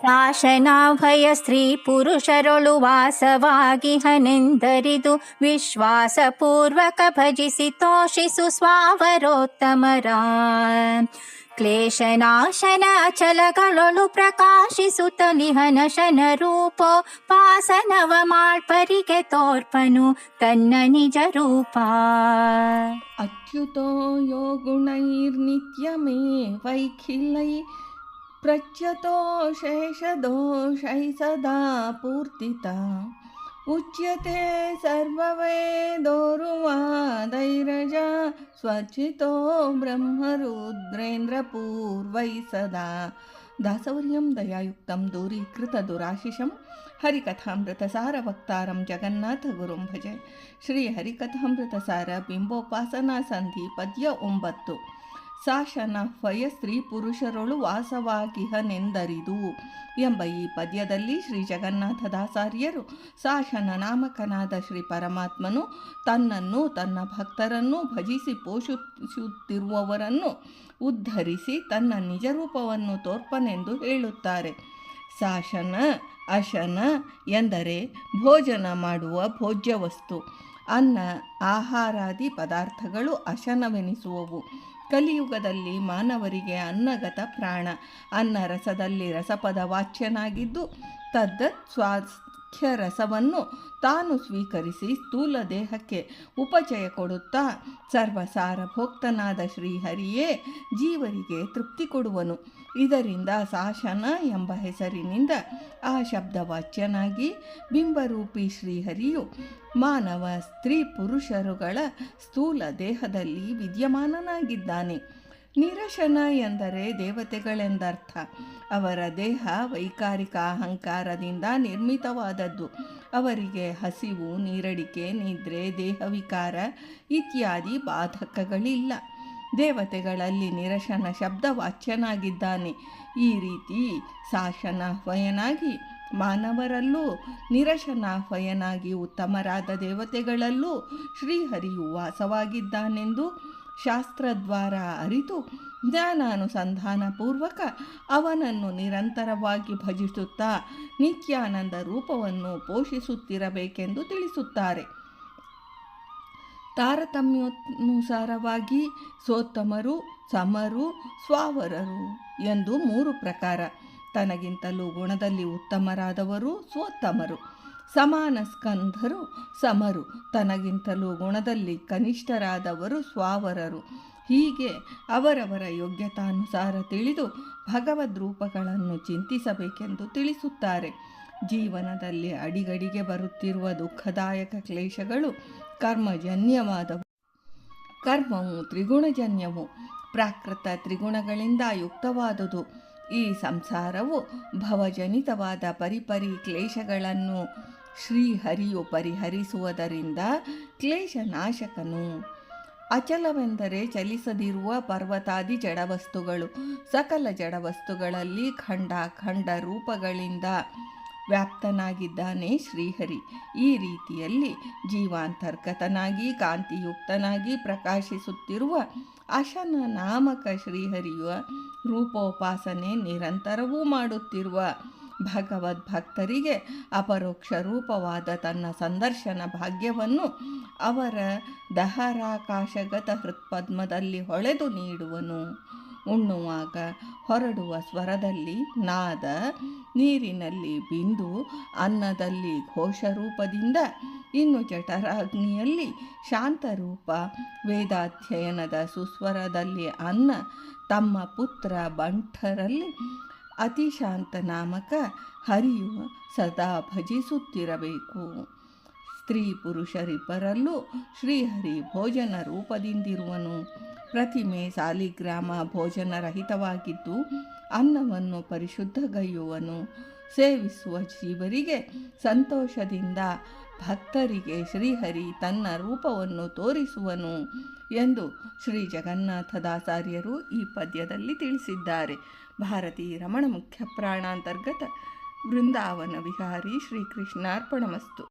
ಶಾಸನಾಭಯ ಸ್ತ್ರೀ ಪುರುಷರೊಳು ವಾಸವಾಗಿಹನೆಂದರಿದು ವಿಶ್ವಾಸಪೂರ್ವಕ ಭಜಿಸಿ ತೋಷಿಸು ಸ್ವಾವರೋತ್ತಮರ ಕ್ಲೇಶನಾಶನ ಅಚಲಗಳೊಳು ಪ್ರಕಾಶಿಸುತ್ತ ನಿಹನಶನ ರೂಪೋಪಾಸನವ ಮಾಳ್ಪರಿಗೆ ತೋರ್ಪನು ತನ್ನ ನಿಜ ರೂಪ अच्युतो यो गुणैर्नित्यमेवैखिलै प्रच्यतो शेषदोषै सदा पूर्तिता उच्यते सर्ववेदोरुवादैरजा स्वचितो ब्रह्मरुद्रेन्द्रपूर्वै सदा दासवर्यं दयायुक्तं दूरीकृतदुराशिषं ಹರಿಕಥಾಮೃತಸಾರವಕ್ತಾರಂ ಜಗನ್ನಾಥಗುರುಂ ಭಜೆ ಶ್ರೀ ಹರಿಕಥಾಮೃತಸಾರ ಬಿಂಬೋಪಾಸನಾ ಸಂಧಿ ಪದ್ಯ ಒಂಬತ್ತು ಸಾಶನ ಫಯ ಸ್ತ್ರೀ ಪುರುಷರೊಳು ವಾಸವಾಗಿಹನೆಂದರಿದು ಎಂಬ ಈ ಪದ್ಯದಲ್ಲಿ ಶ್ರೀ ಜಗನ್ನಾಥದಾಸಾರ್ಯರು ಸಾಶನ ನಾಮಕನಾದ ಶ್ರೀ ಪರಮಾತ್ಮನು ತನ್ನನ್ನು, ತನ್ನ ಭಕ್ತರನ್ನು ಭಜಿಸಿ ಪೋಷಿಸುತ್ತಿರುವವರನ್ನು ಉದ್ಧರಿಸಿ ತನ್ನ ನಿಜರೂಪವನ್ನು ತೋರ್ಪನೆಂದು ಹೇಳುತ್ತಾರೆ. ಸಾಶನ, ಅಶನ ಎಂದರೆ ಭೋಜನ ಮಾಡುವ ಭೋಜ್ಯ ವಸ್ತು ಅನ್ನ, ಆಹಾರಾದಿ ಪದಾರ್ಥಗಳು ಅಶನವೆನಿಸುವವು. ಕಲಿಯುಗದಲ್ಲಿ ಮಾನವರಿಗೆ ಅನ್ನಗತ ಪ್ರಾಣ. ಅನ್ನ ರಸದಲ್ಲಿ ರಸಪದ ವಾಚ್ಯನಾಗಿದ್ದು ತದ್ದತ್ ಸ್ವಾಸ್ಥ್ಯ ರಸವನ್ನು ತಾನು ಸ್ವೀಕರಿಸಿ ಸ್ಥೂಲ ದೇಹಕ್ಕೆ ಉಪಚಯ ಕೊಡುತ್ತಾ ಸರ್ವಸಾರಭೋಕ್ತನಾದ ಶ್ರೀಹರಿಯೇ, ಜೀವರಿಗೆ ತೃಪ್ತಿ ಕೊಡುವನು. ಇದರಿಂದ ಸಾಶನ ಎಂಬ ಹೆಸರಿನಿಂದ ಆ ಶಬ್ದವಾಚ್ಯನಾಗಿ ಬಿಂಬರೂಪಿ ಶ್ರೀಹರಿಯು ಮಾನವ ಸ್ತ್ರೀ ಪುರುಷರುಗಳ ಸ್ಥೂಲ ದೇಹದಲ್ಲಿ ವಿದ್ಯಮಾನನಾಗಿದ್ದಾನೆ. ನಿರಶನ ಎಂದರೆ ದೇವತೆಗಳೆಂದರ್ಥ. ಅವರ ದೇಹ ವೈಕಾರಿಕ ಅಹಂಕಾರದಿಂದ ನಿರ್ಮಿತವಾದದ್ದು. ಅವರಿಗೆ ಹಸಿವು, ನೀರಡಿಕೆ, ನಿದ್ರೆ, ದೇಹವಿಕಾರ ಇತ್ಯಾದಿ ಬಾಧಕಗಳಿಲ್ಲ. ದೇವತೆಗಳಲ್ಲಿ ನಿರಶನ ಶಬ್ದ ವಾಚ್ಯನಾಗಿದ್ದಾನೆ ಈ ರೀತಿ ಶಾಸನಾಹ್ವಯನಾಗಿ, ಮಾನವರಲ್ಲೂ ನಿರಶನಾಹ್ವಯನಾಗಿ ಉತ್ತಮರಾದ ದೇವತೆಗಳಲ್ಲೂ ಶ್ರೀಹರಿಯು ವಾಸವಾಗಿದ್ದಾನೆಂದು ಶಾಸ್ತ್ರದ್ವಾರ ಅರಿತು ಜ್ಞಾನಾನುಸಂಧಾನಪೂರ್ವಕ ಅವನನ್ನು ನಿರಂತರವಾಗಿ ಭಜಿಸುತ್ತಾ ನಿತ್ಯಾನಂದ ರೂಪವನ್ನು ಪೋಷಿಸುತ್ತಿರಬೇಕೆಂದು ತಿಳಿಸುತ್ತಾರೆ. ತಾರತಮ್ಯಾನುಸಾರವಾಗಿ ಸೋತ್ತಮರು, ಸಮರು, ಸ್ವಾವರರು ಎಂದು ಮೂರು ಪ್ರಕಾರ. ತನಗಿಂತಲೂ ಗುಣದಲ್ಲಿ ಉತ್ತಮರಾದವರು ಸ್ವೋತ್ತಮರು ಸಮಾನ ಸ್ಕಂಧರು ಸಮರು. ತನಗಿಂತಲೂ ಗುಣದಲ್ಲಿ ಕನಿಷ್ಠರಾದವರು ಸ್ವಾವರರು. ಹೀಗೆ ಅವರವರ ಯೋಗ್ಯತಾನುಸಾರ ತಿಳಿದು ಭಗವದ್ ರೂಪಗಳನ್ನು ಚಿಂತಿಸಬೇಕೆಂದು ತಿಳಿಸುತ್ತಾರೆ. ಜೀವನದಲ್ಲಿ ಅಡಿಗಡಿಗೆ ಬರುತ್ತಿರುವ ದುಃಖದಾಯಕ ಕ್ಲೇಶಗಳು ಕರ್ಮಜನ್ಯವಾದವು. ಕರ್ಮವು ತ್ರಿಗುಣಜನ್ಯವು. ಪ್ರಾಕೃತ ತ್ರಿಗುಣಗಳಿಂದ ಯುಕ್ತವಾದುದು. ಈ ಸಂಸಾರವು ಭವಜನಿತವಾದ ಪರಿಪರಿ ಕ್ಲೇಶಗಳನ್ನು ಶ್ರೀಹರಿಯು ಪರಿಹರಿಸುವುದರಿಂದ ಕ್ಲೇಶನಾಶಕನು. ಅಚಲವೆಂದರೆ ಚಲಿಸದಿರುವ ಪರ್ವತಾದಿ ಜಡವಸ್ತುಗಳು. ಸಕಲ ಜಡವಸ್ತುಗಳಲ್ಲಿ ಖಂಡ ಖಂಡ ರೂಪಗಳಿಂದ ವ್ಯಾಪ್ತನಾಗಿದ್ದಾನೆ ಶ್ರೀಹರಿ. ಈ ರೀತಿಯಲ್ಲಿ ಜೀವಾಂತರ್ಗತನಾಗಿ, ಕಾಂತಿಯುಕ್ತನಾಗಿ ಪ್ರಕಾಶಿಸುತ್ತಿರುವ ಅಶನ ನಾಮಕ ಶ್ರೀಹರಿಯ ರೂಪೋಪಾಸನೆ ನಿರಂತರವೂ ಮಾಡುತ್ತಿರುವ ಭಗವದ್ಭಕ್ತರಿಗೆ ಅಪರೋಕ್ಷ ರೂಪವಾದ ತನ್ನ ಸಂದರ್ಶನ ಭಾಗ್ಯವನ್ನು ಅವರ ದಹರಾಕಾಶಗತ ಹೃತ್ಪದ್ಮದಲ್ಲಿ ಹೊಳೆದು ನೀಡುವನು. ಉಣ್ಣುವಾಗ ಹೊರಡುವ ಸ್ವರದಲ್ಲಿ ನಾದ, ನೀರಿನಲ್ಲಿ ಬಿಂದು, ಅನ್ನದಲ್ಲಿ ಘೋಷರೂಪದಿಂದ, ಇನ್ನು ಜಠರಾಗ್ನಿಯಲ್ಲಿ ಶಾಂತರೂಪ, ವೇದಾಧ್ಯಯನದ ಸುಸ್ವರದಲ್ಲಿ ಅನ್ನ, ತಮ್ಮ ಪುತ್ರ ಬಂಠರಲ್ಲಿ ಅತಿಶಾಂತ ನಾಮಕ ಹರಿಯು ಸದಾ ಭಜಿಸುತ್ತಿರಬೇಕು. ಸ್ತ್ರೀ ಪುರುಷರಿಬ್ಬರಲ್ಲೂ ಶ್ರೀಹರಿ ಭೋಜನ ರೂಪದಿಂದಿರುವನು. ಪ್ರತಿಮೆ ಸಾಲಿಗ್ರಾಮ ಭೋಜನರಹಿತವಾಗಿದ್ದು ಅನ್ನವನ್ನು ಪರಿಶುದ್ಧಗೈಯುವನು. ಸೇವಿಸುವ ಜೀವರಿಗೆ ಸಂತೋಷದಿಂದ ಭಕ್ತರಿಗೆ ಶ್ರೀಹರಿ ತನ್ನ ರೂಪವನ್ನು ತೋರಿಸುವನು ಎಂದು ಶ್ರೀ ಜಗನ್ನಾಥದಾಚಾರ್ಯರು ಈ ಪದ್ಯದಲ್ಲಿ ತಿಳಿಸಿದ್ದಾರೆ. ಭಾರತೀ ರಮಣ ಮುಖ್ಯ ಪ್ರಾಣಾಂತರ್ಗತ ವೃಂದಾವನ ವಿಹಾರಿ ಶ್ರೀಕೃಷ್ಣಾರ್ಪಣಮಸ್ತು.